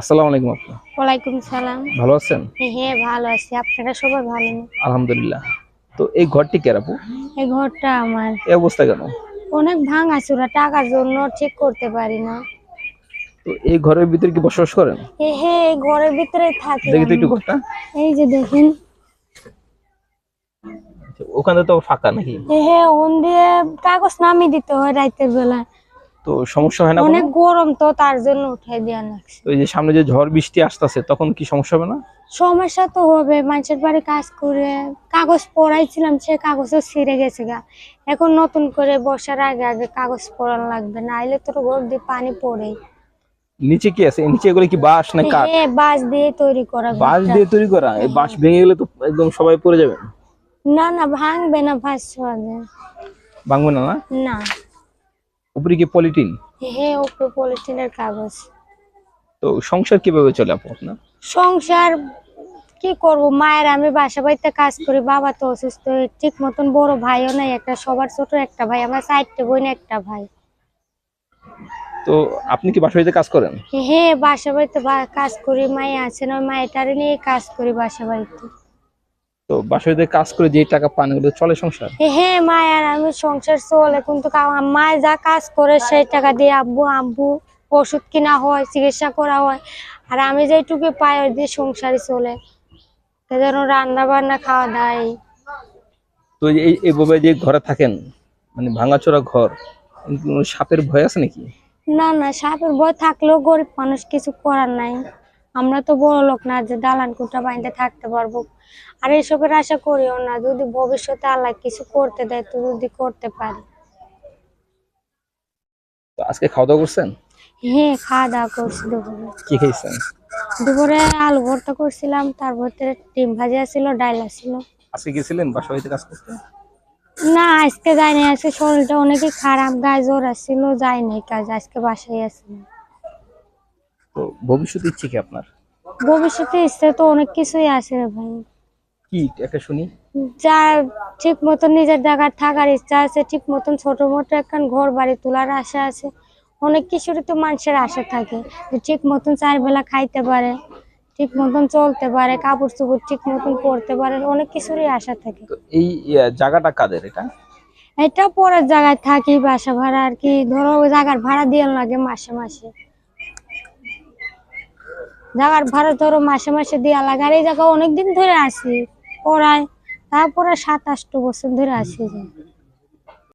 আসসালামু আলাইকুম আপু। ওয়ালাইকুম সালাম। ভালো আছেন? হ্যাঁ ভালো আছি। আপনারা সবাই ভালো না? আলহামদুলিল্লাহ। তো এই ঘরটি কে আপু? এই ঘরটা আমার। এই অবস্থা কেন? অনেক ভাঙা টাকার জন্য ঠিক করতে পারি না। তো এই ঘরের ভিতরে কি বসবাস করেন? এ হে এই ঘরের ভিতরে থাকি দেখি তো একটু ঘরটা। এই যে দেখেন। ওখানে তো ফাঁকা নাকি? এ হে ওন দিয়ে কাগজ নামিয়ে দিতে হয় রাতের বেলা। তো সমস্যা হয় না অনেক গরম তো তার জন্য উঠাই দেওয়া লাগছে। ওই যে সামনে যে ঝড় বৃষ্টি আসতেছে তখন কি সমস্যা হবে না? সমস্যা তো হবে মানুষের বাড়ি কাজ করে কাগজ পড়াইছিলাম সে কাগজও ছিঁড়ে গেছে গা। এখন নতুন করে বসার আগে আগে কাগজ পড়ানো লাগবে না আইলে তোর ঘর দিয়ে পানি পড়ে। নিচে কি আছে? নিচে এগুলো কি বাঁশ না কাঠ? হ্যাঁ বাঁশ দিয়ে তৈরি করা বাঁশ দিয়ে তৈরি করা? এই বাঁশ ভেঙে গেলে তো একদম সবাই পড়ে যাবে? না না ভাঙবে না ভাস সহজে ভাঙবে না না? না। উপরে কি পলিটিন হে উপরে পলিথিনের কাগজ তো সংসার কীভাবে চলে আপু আপনার? সংসার কি করব? মায়ের আমি বাসা বাড়িতে কাজ করি বাবা তো অসুস্থ ঠিক মতন বড় ভাইও নাই একটা সবার ছোট একটা ভাই আমার চারটে বোন একটা ভাই। তো আপনি কি বাসা বাড়িতে কাজ করেন? হ্যাঁ বাসা বাড়িতে কাজ করি মায়ে আছেন ওই মায়েটারে নিয়ে কাজ করি বাসা বাড়িতে। তো বাসা বাড়িতে কাজ করে যে টাকা পান ওগুলো চলে সংসার? হে মায়ের আমি সংসার চলে কিন্তু কা- মায়ে যা কাজ করে সেই টাকা দিয়ে আব্বু আব্বু ওষুধ কিনা হয় চিকিৎসা করা হয়। আর আমি যেটুকু পাই ওই দিয়ে সংসারই চলে। যেন রান্না বান্না খাওয়া দাওয়া এই। তো এই এই- এইভাবে যে ঘরে থাকেন মানে ভাঙাচোরা ঘর সাপের ভয় আছে নাকি? না না সাপের ভয় থাকলেও গরিব মানুষ কিছু করার নাই। আমরা তো বড় লোক না যে দালান কুটা বাইন্দে থাকতে পারব। আর এসবের আশা করিও না যদি ভবিষ্যতে আল্লাহ কিছু করতে দেয় তো যদি করতে পারি। তো আজকে খাওয়া দাওয়া করছেন? হ্যাঁ খাওয়া দাওয়া করছি দুপুরে। কি খেয়েছেন? দুপুরে আলু ভর্তা করছিলাম তার ভিতরে ডিম ভাজা ছিল ডাল ছিল আজকে গেছিলেন বাসা বাড়িতে কাজ করতে? না আজকে যাই নাই আজকে শরীরটা অনেকই খারাপ গায়ে জ্বর আসছিল যাই নাই কাজ আজকে বাসায় আসছিল তো ভবিষ্যৎ ইচ্ছে কি আপনার? ভবিষ্যতে ইচ্ছে তো অনেক কিছুই আছে রে ভাই। কি একটা শুনি? যা ঠিক মতন নিজের জায়গায় থাকার ইচ্ছা আছে ঠিক মতন ছোট মোটো একখান ঘর বাড়ি তোলার আশা আছে। অনেক কিছুরই তো মানুষের আশা থাকে যে ঠিক মতন চার বেলা খাইতে পারে ঠিক মতন চলতে পারে কাপড় চোপড় ঠিক মতন পরতে পারে অনেক কিছুরই আশা থাকে। এই জায়গাটা কাদের এটা? এটা পরের জায়গায় থাকি বাসা ভাড়া আর কি। ধরো ওই জায়গার ভাড়া দিয়ে লাগে মাসে মাসে। জায়গার ভাড়া ধরো মাসে মাসে দেওয়া লাগে আর এই জায়গা অনেকদিন ধরে আসি, পড়ায় তারপরে সাত আষ্ট বছর ধরে আসি জায়গায়।